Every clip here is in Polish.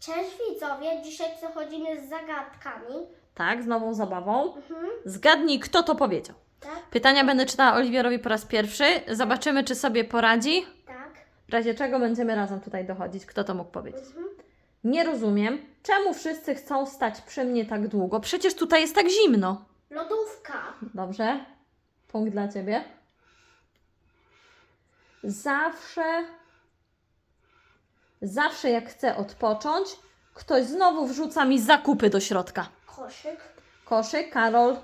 Cześć widzowie, dzisiaj przechodzimy z zagadkami. Tak, z nową zabawą. Mhm, Zgadnij, kto to powiedział. tak, Pytania będę czytała Oliwierowi po raz pierwszy. Zobaczymy, czy sobie poradzi. tak. W razie czego będziemy razem tutaj dochodzić, kto to mógł powiedzieć. Mhm. Nie rozumiem, czemu wszyscy chcą stać przy mnie tak długo. Przecież tutaj jest tak zimno. Lodówka. Dobrze. Punkt dla ciebie. Zawsze, zawsze jak chcę odpocząć, ktoś znowu wrzuca mi zakupy do środka. Koszyk. Koszyk, Karol.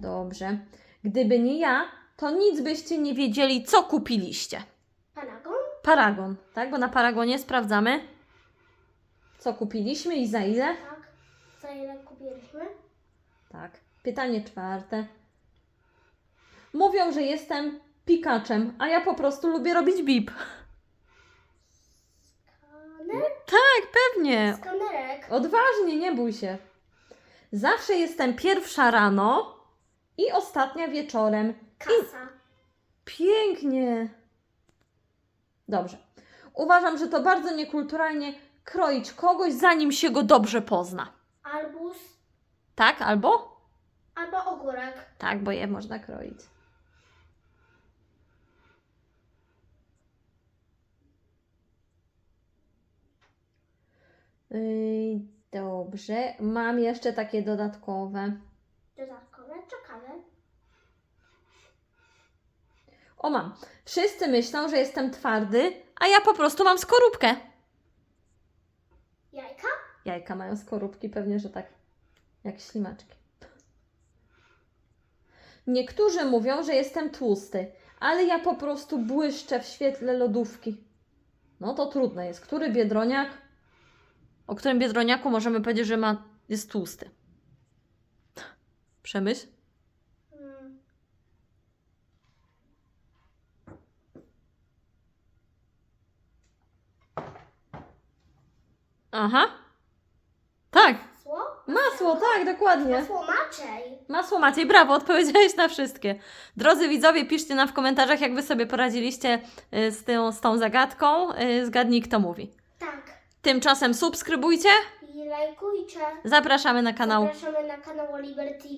Dobrze. Gdyby nie ja, to nic byście nie wiedzieli, co kupiliście. Paragon. Paragon, tak? Bo na Paragonie sprawdzamy, co kupiliśmy i za ile. Tak. Za ile kupiliśmy? Tak. Pytanie czwarte. Mówią, że jestem pikaczem, a ja po prostu lubię robić bip. Tak, pewnie. Odważnie, nie bój się. Zawsze jestem pierwsza rano i ostatnia wieczorem. Kasa. Pięknie. Dobrze. Uważam, że to bardzo niekulturalnie kroić kogoś, zanim się go dobrze pozna. Albus. Tak, albo? Albo ogórek. Tak, bo je można kroić. Dobrze. Mam jeszcze takie dodatkowe. Dodatkowe. Czekamy. O, mam. Wszyscy myślą, że jestem twardy, a ja po prostu mam skorupkę. Jajka. Jajka mają skorupki, pewnie, że tak. Jak ślimaczki. Niektórzy mówią, że jestem tłusty, ale ja po prostu błyszczę w świetle lodówki. No to trudne jest. Który biedroniak? O którym biedroniaku możemy powiedzieć, że ma, jest tłusty? Przemyśl. Mm. Aha. Tak. Masło. Masło, tak, dokładnie. Masło Maciej. Masło Maciej, brawo, odpowiedziałeś na wszystkie. Drodzy widzowie, piszcie nam w komentarzach, jak Wy sobie poradziliście y, z tą, z tą zagadką. Y, Zgadnij, kto mówi. Tymczasem subskrybujcie. I lajkujcie. Zapraszamy na kanał Zapraszamy na kanał Oliver TV.